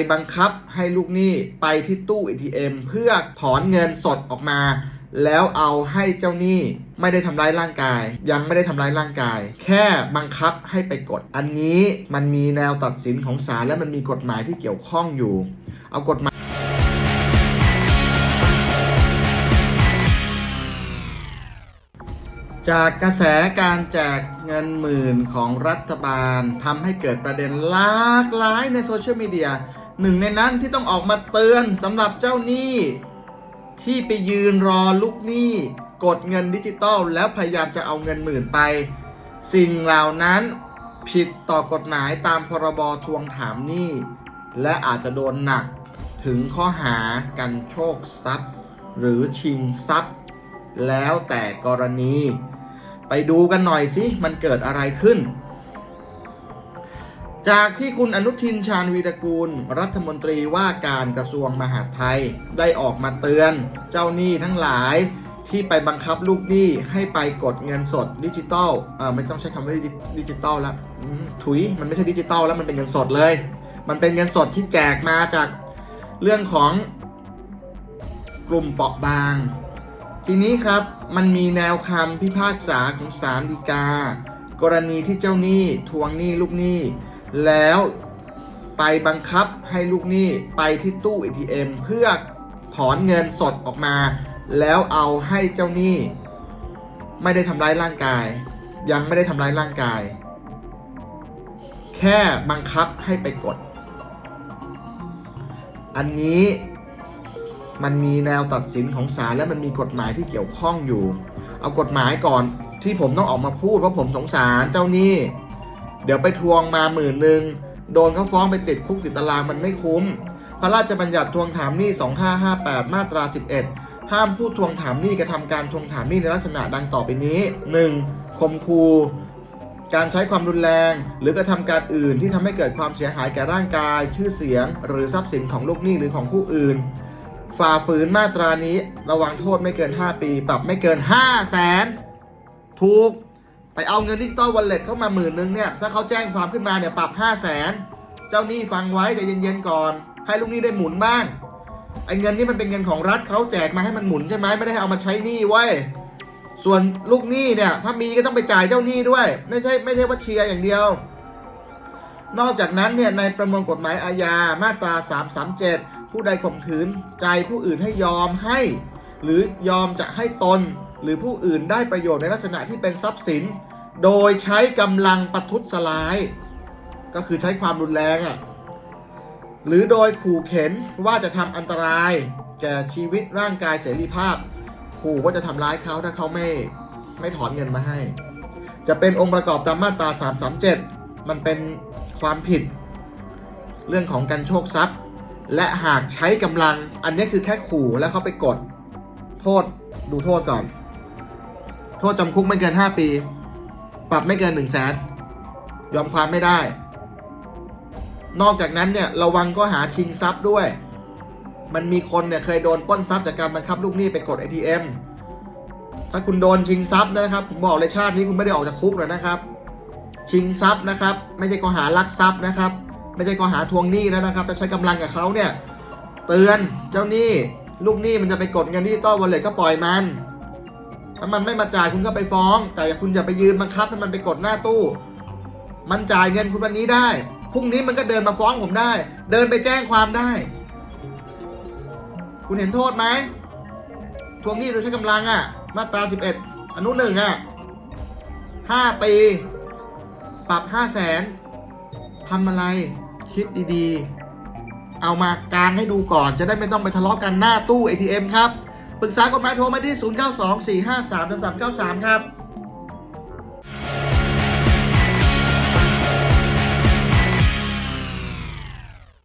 บังคับให้ลูกหนี้ไปที่ตู้ ATM เพื่อถอนเงินสดออกมา แล้วเอาให้เจ้าหนี้ไม่ได้ทำร้ายร่างกาย ยังไม่ได้ทำร้ายร่างกาย แค่บังคับให้ไปกด อันนี้มันมีแนวตัดสินของศาลและมันมีกฎหมายที่เกี่ยวข้องอยู่ เอากฎหมายจากกระแสการแจกเงินหมื่นของรัฐบาลทำให้เกิดประเด็นหลากหลายในโซเชียลมีเดีย หนึ่งในนั้นที่ต้องออกมาเตือนสำหรับเจ้าหนี้ ที่ไปยืนรอลูกหนี้ กดเงินดิจิตอลแล้วพยายามจะเอาเงินหมื่นไป สิ่งเหล่านั้นผิดต่อกฎหมายตามพรบทวงถามหนี้ และอาจจะโดนหนักถึงข้อหากันโชคทรัพย์ หรือชิงทรัพย์ แล้วแต่กรณี ไปดูกันหน่อยสิมันเกิดอะไรขึ้น จากที่คุณอนุทินชาญวีรกูล รัฐมนตรีว่าการกระทรวงมหาดไทย ได้ออกมาเตือน เจ้าหนี้ทั้งหลายที่ไปบังคับลูกหนี้ให้ไปกดเงินสดดิจิตอลเออไม่ต้องใช้คำว่าดิจิตอลแล้วถุยมันไม่ใช่ดิจิตอลแล้วมันเป็นเงินสดเลย มันเป็นเงินสดที่แจกมาจากเรื่องของกลุ่มเปราะบาง ทีนี้ครับมันมีแนวคำพิพากษาของศาลฎีกา กรณีที่เจ้าหนี้ทวงหนี้ลูกหนี้ แล้วไปบังคับให้ลูกหนี้ไปที่ตู้ ATM เพื่อถอนเงินสดออกมา แล้วเอาให้เจ้าหนี้ ไม่ได้ทำร้ายร่างกาย ยังไม่ได้ทำร้ายร่างกาย แค่บังคับให้ไปกด อันนี้มันมีแนวตัดสินของศาลและมันมีกฎหมายที่เกี่ยวข้องอยู่ เอากฎหมายก่อนที่ผมต้องออกมาพูดเพราะผมสงสารเจ้าหนี้ เดี๋ยวไปทวงมาหมื่นหนึ่งโดนเขาฟ้องไปติดคุกติดตารางมันไม่คุ้ม พระราชบัญญัติทวงถามหนี้ 2558 มาตรา 11 ห้ามผู้ทวงถามหนี้กระทำการทวงถามหนี้ในลักษณะดังต่อไปนี้ 1. ข่มขู่การใช้ความรุนแรง หรือกระทำการอื่นที่ทำให้เกิดความเสียหายแก่ร่างกาย ชื่อเสียง หรือทรัพย์สินของลูกหนี้หรือของผู้อื่น ฝ่าฝืนมาตรานี้ ระวังโทษไม่เกิน 5 ปี ปรับไม่เกิน 5 0 0แสนถูก ไปเอาเงินดิจิตอลวอลเล็ตเข้ามาหมื่นนึงเนี่ยถ้าเขาแจ้งความขึ้นมาเนี่ยปรับ5 0 0แสนเจ้าหนี้ฟังไว้ใจเย็นๆก่อน ให้ลูกหนี้ได้หมุนบ้างไอ้เงินนี่มันเป็นเงินของรัฐเขาแจกมาให้มันหมุนใช่ไหมไม่ได้เอามาใช้หนี้ไว้ส่วนลูกหนี้เนี่ย ถ้ามีก็ต้องไปจ่ายเจ้าหนี้ด้วย ไม่ใช่ไม่ใช่ว่าเชียร์อย่างเดียว นอกจากนั้นเนี่ยในประมวลกฎหมายอาญามาตรา 337 ผู้ใดข่มขืนใจผู้อื่นให้ยอมให้ หรือยอมจะให้ตน หรือผู้อื่นได้ประโยชน์ในลักษณะที่เป็นทรัพย์สิน โดยใช้กำลังประทุษร้าย ก็คือใช้ความรุนแรงอะ่ะหรือโดยขู่เข็นว่าจะทำอันตราย แก่ชีวิตร่างกายเสรีภาพ ขู่ว่าจะทำร้ายเขาถ้าเขาไม่ไม่ถอนเงินมาให้ จะเป็นองค์ประกอบตามมาตรา 337 มันเป็นความผิด เรื่องของการโชคทรัพย์ และหากใช้กำลังอันนี้คือแค่ขู่แล้วเขาไปกด โทษดูโทษก่อน โทษจำคุกไม่เกิน 5 ปี ปรับไม่เกิน1นึ่งแสนยอมความไม่ได้ นอกจากนั้นเนี่ยระวังก็หาชิงทรัพย์ด้วย มันมีคนเนี่ยเคยโดนป้นทรัพย์จากการบังคับลูกหนี้ไปกด ATM ถ้าคุณโดนชิงทรัพย์นะครับผมบอกเลยชาตินี้คุณไม่ได้ออกจากคุกเลยนะครับ ชิงทรัพย์นะครับ ไม่ใช่ข้อหารักทรัพย์นะครับ ไม่ใช่ข้อหาทวงหนี้แล้วนะครับจะใช้กำลังกับเขาเนี่ย เตือนเจ้าหนี้ลูกหนี้มันจะไปกดเงินดิจิตอลวอลเล็ตก็ปล่อยมัน ถ้ามันไม่มาจ่ายคุณก็ไปฟ้อง แต่คุณอย่าไปยืนบังคับให้มันไปกดหน้าตู้ มันจ่ายเงินคุณวันนี้ได้ พรุ่งนี้มันก็เดินมาฟ้องผมได้ เดินไปแจ้งความได้ คุณเห็นโทษไหมทวงหนี้โดยใช้กำลังอะ มาตรา 11 อนุหนึ่งอะห้าปี ปรับห้าแสนทำอะไร คิดดีๆ เอามากางให้ดูก่อน จะได้ไม่ต้องไปทะเลาะกันหน้าตู้ ATM ครับ ปรึกษากฎหมายโทรมาที่ 0924533393 ครับ